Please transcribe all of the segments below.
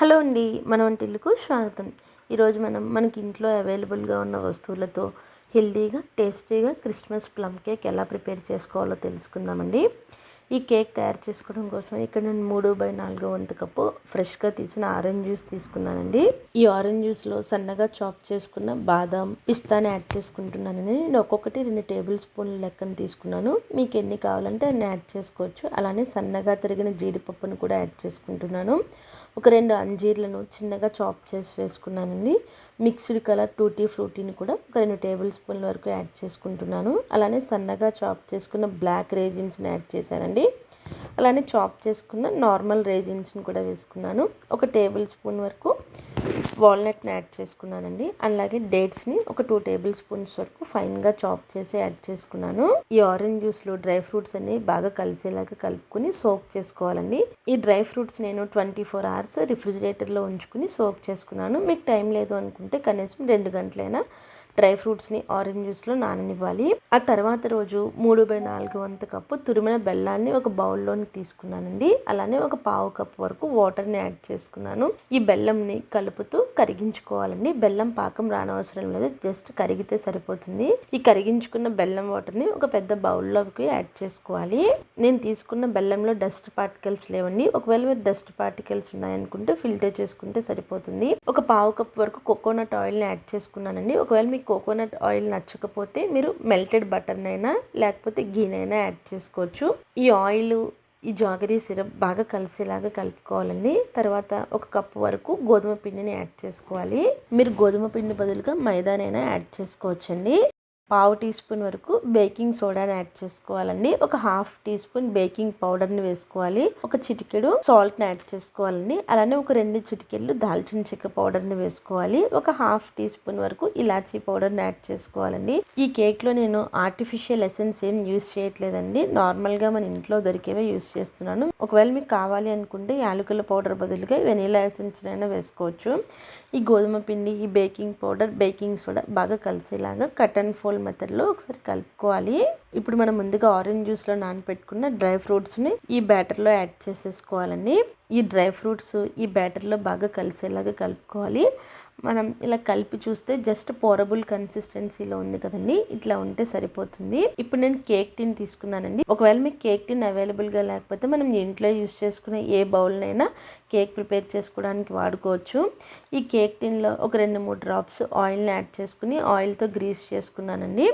Hello అండి మన వంటిల్లుకు స్వాగతం. ఈరోజు మనం మనకి ఇంట్లో అవైలబుల్గా ఉన్న వస్తువులతో హెల్తీగా టేస్టీగా క్రిస్మస్ ప్లమ్ కేక్ ఎలా ప్రిపేర్ చేసుకోవాలో తెలుసుకుందామండి. ఈ కేక్ తయారు చేసుకోవడం కోసం ఇక్కడ నేను మూడు బై నాలుగు వంతు కప్పు ఫ్రెష్గా తీసిన ఆరెంజ్ జ్యూస్ తీసుకున్నానండి. ఈ ఆరెంజ్ జ్యూస్లో సన్నగా చాప్ చేసుకున్న బాదం పిస్తాని యాడ్ చేసుకుంటున్నానండి. నేను ఒక్కొక్కటి రెండు టేబుల్ స్పూన్ల లెక్కన తీసుకున్నాను. మీకు ఎన్ని కావాలంటే అన్ని యాడ్ చేసుకోవచ్చు. అలానే సన్నగా తరిగిన జీడిపప్పును కూడా యాడ్ చేసుకుంటున్నాను. ఒక రెండు అంజీర్లను చిన్నగా చాప్ చేసి వేసుకున్నానండి. మిక్స్డ్ కలర్ టూటీ ఫ్రూటీని కూడా ఒక రెండు టేబుల్ స్పూన్ల వరకు యాడ్ చేసుకుంటున్నాను. అలానే సన్నగా చాప్ చేసుకున్న బ్లాక్ రేజిన్స్ని యాడ్ చేశానండి. అలానే చాప్ చేసుకున్న నార్మల్ రేజిన్స్ని కూడా వేసుకున్నాను. ఒక టేబుల్ స్పూన్ వరకు వాల్నట్ని యాడ్ చేసుకున్నానండి. అలాగే డేట్స్ని ఒక టూ టేబుల్ స్పూన్స్ వరకు ఫైన్గా చాప్ చేసి యాడ్ చేసుకున్నాను. ఈ ఆరెంజ్ జ్యూస్లో డ్రై ఫ్రూట్స్ అన్ని బాగా కలిసేలాగా కలుపుకుని సోక్ చేసుకోవాలండి. ఈ డ్రై ఫ్రూట్స్ నేను ట్వంటీ ఫోర్ అవర్స్ రిఫ్రిజిరేటర్లో ఉంచుకుని సోక్ చేసుకున్నాను. మీకు టైం లేదు అనుకుంటే కనీసం రెండు గంటలైనా డ్రై ఫ్రూట్స్ని ఆరెంజ్ జ్యూస్లో నాననివ్వాలి. ఆ తర్వాత రోజు మూడు బై నాలుగు వంత కప్పు తురిమిన బెల్లాన్ని ఒక బౌల్లోని తీసుకున్నానండి. అలానే ఒక పావు కప్పు వరకు వాటర్ని యాడ్ చేసుకున్నాను. ఈ బెల్లంని కలుపుతూ కరిగించుకోవాలండి. బెల్లం పాకం రానవసరం లేదు జస్ట్ కరిగితే సరిపోతుంది. ఈ కరిగించుకున్న బెల్లం వాటర్ని ఒక పెద్ద బౌల్లోకి యాడ్ చేసుకోవాలి. నేను తీసుకున్న బెల్లంలో డస్ట్ పార్టికల్స్ లేవండి. ఒకవేళ మీరు డస్ట్ పార్టికల్స్ ఉన్నాయనుకుంటే ఫిల్టర్ చేసుకుంటే సరిపోతుంది. ఒక పావు కప్ వరకు కోకోనట్ ఆయిల్ని యాడ్ చేసుకున్నానండి. ఒకవేళ మీకు కోకోనట్ ఆయిల్ నచ్చకపోతే మీరు మెల్టెడ్ బటర్నైనా లేకపోతే గీనైనా యాడ్ చేసుకోవచ్చు. ఈ ఆయిల్ ఈ జాగరీ సిరప్ బాగా కలిసేలాగా కలుపుకోవాలండి. తర్వాత ఒక కప్పు వరకు గోధుమ పిండిని యాడ్ చేసుకోవాలి. మీరు గోధుమ పిండి బదులుగా మైదానైనా యాడ్ చేసుకోవచ్చండి. పావు టీ స్పూన్ వరకు బేకింగ్ సోడాని యాడ్ చేసుకోవాలండి. ఒక హాఫ్ టీ స్పూన్ బేకింగ్ పౌడర్ని వేసుకోవాలి. ఒక చిటికెడు సాల్ట్ని యాడ్ చేసుకోవాలండి. అలానే ఒక రెండు చిటికెళ్ళు దాల్చిన చెక్క పౌడర్ని వేసుకోవాలి. ఒక హాఫ్ టీ స్పూన్ వరకు ఇలాచీ పౌడర్ని యాడ్ చేసుకోవాలండి. ఈ కేక్లో నేను ఆర్టిఫిషియల్ ఎసెన్స్ ఏం యూస్ చేయట్లేదండి. నార్మల్గా మన ఇంట్లో దొరికేవే యూస్ చేస్తున్నాను. ఒకవేళ మీకు కావాలి అనుకుంటే యాలకుల పౌడర్ బదులుగా వెనీలా ఎసెన్స్ అయినా వేసుకోవచ్చు. ఈ గోధుమ పిండి ఈ బేకింగ్ పౌడర్ బేకింగ్ సోడా బాగా కలిసేలాగా కట్ అండ్ ఫోల్డ్ మెథడ్లో ఒకసారి కలుపుకోవాలి. ఇప్పుడు మనం ముందుగా ఆరెంజ్ జ్యూస్లో నానపెట్టుకున్న డ్రై ఫ్రూట్స్ని ఈ బ్యాటర్లో యాడ్ చేసేసుకోవాలండి. ఈ డ్రై ఫ్రూట్స్ ఈ బ్యాటర్లో బాగా కలిసేలాగా కలుపుకోవాలి. మనం ఇలా కలిపి చూస్తే జస్ట్ పోరబుల్ కన్సిస్టెన్సీలో ఉంది కదండి. ఇట్లా ఉంటే సరిపోతుంది. ఇప్పుడు నేను కేక్ టిన్ తీసుకున్నానండి. ఒకవేళ మీకు కేక్ టిన్ అవైలబుల్గా లేకపోతే మనం ఇంట్లో యూస్ చేసుకునే ఏ బౌల్నైనా కేక్ ప్రిపేర్ చేసుకోవడానికి వాడుకోవచ్చు. ఈ కేక్ టిన్లో ఒక రెండు మూడు డ్రాప్స్ ఆయిల్ని యాడ్ చేసుకుని ఆయిల్తో గ్రీస్ చేసుకున్నానండి.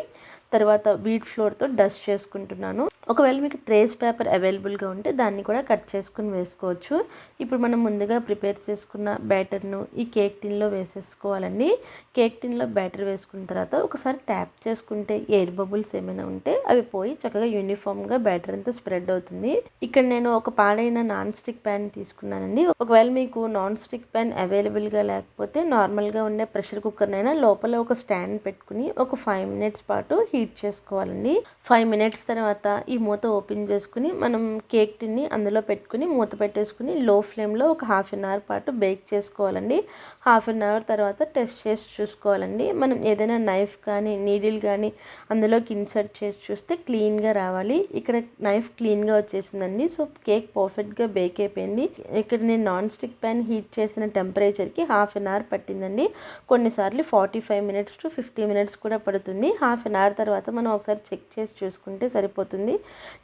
తర్వాత వీట్ ఫ్లోర్తో డస్ట్ చేసుకుంటున్నాను. ఒకవేళ మీకు ట్రేస్ పేపర్ అవైలబుల్గా ఉంటే దాన్ని కూడా కట్ చేసుకుని వేసుకోవచ్చు. ఇప్పుడు మనం ముందుగా ప్రిపేర్ చేసుకున్న బ్యాటర్ను ఈ కేక్ టిన్లో వేసేసుకోవాలండి. కేక్ టిన్లో బ్యాటర్ వేసుకున్న తర్వాత ఒకసారి ట్యాప్ చేసుకుంటే ఎయిర్ బబుల్స్ ఏమైనా ఉంటే అవి పోయి చక్కగా యూనిఫామ్గా బ్యాటర్ అంతా స్ప్రెడ్ అవుతుంది. ఇక్కడ నేను ఒక పాడైన నాన్ స్టిక్ ప్యాన్ తీసుకున్నానండి. ఒకవేళ మీకు నాన్ స్టిక్ ప్యాన్ అవైలబుల్గా లేకపోతే నార్మల్గా ఉండే ప్రెషర్ కుక్కర్నైనా లోపల ఒక స్టాండ్ పెట్టుకుని ఒక ఫైవ్ మినిట్స్ పాటు హీట్ చేసుకోవాలండి. ఫైవ్ మినిట్స్ తర్వాత ఈ ఈ మూత ఓపెన్ చేసుకుని మనం కేక్ టిన్ని అందులో పెట్టుకుని మూత పెట్టేసుకుని లో ఫ్లేమ్లో ఒక హాఫ్ అన్ అవర్ పాటు బేక్ చేసుకోవాలండి. హాఫ్ అన్ అవర్ తర్వాత టెస్ట్ చేసి చూసుకోవాలండి. మనం ఏదైనా నైఫ్ కానీ నీడిల్ కానీ అందులోకి ఇన్సర్ట్ చేసి చూస్తే క్లీన్గా రావాలి. ఇక్కడ నైఫ్ క్లీన్గా వచ్చేసిందండి. సో కేక్ పర్ఫెక్ట్గా బేక్ అయిపోయింది. ఇక్కడ నేను నాన్ స్టిక్ ప్యాన్ హీట్ చేసిన టెంపరేచర్కి హాఫ్ అన్ అవర్ పట్టిందండి. కొన్నిసార్లు forty five minutes to fifty minutes కూడా పడుతుంది. హాఫ్ అన్ అవర్ తర్వాత మనం ఒకసారి చెక్ చేసి చూసుకుంటే సరిపోతుంది.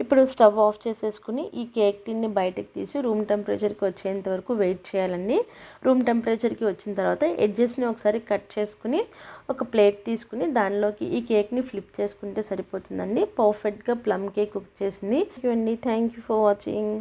ఇప్పుడు స్టవ్ ఆఫ్ చేసేసుకుని ఈ కేక్ టిన్ని బయటకు తీసి రూమ్ టెంపరేచర్కి వచ్చేంత వరకు వెయిట్ చేయాలండి. రూమ్ టెంపరేచర్కి వచ్చిన తర్వాత ఎడ్జెస్ని ఒకసారి కట్ చేసుకుని ఒక ప్లేట్ తీసుకుని దానిలోకి ఈ కేక్ని ఫ్లిప్ చేసుకుంటే సరిపోతుందండి. పర్ఫెక్ట్గా ప్లమ్ కేక్ కుక్ చేసింది. ఇవన్నీ థ్యాంక్ యూ ఫర్ వాచింగ్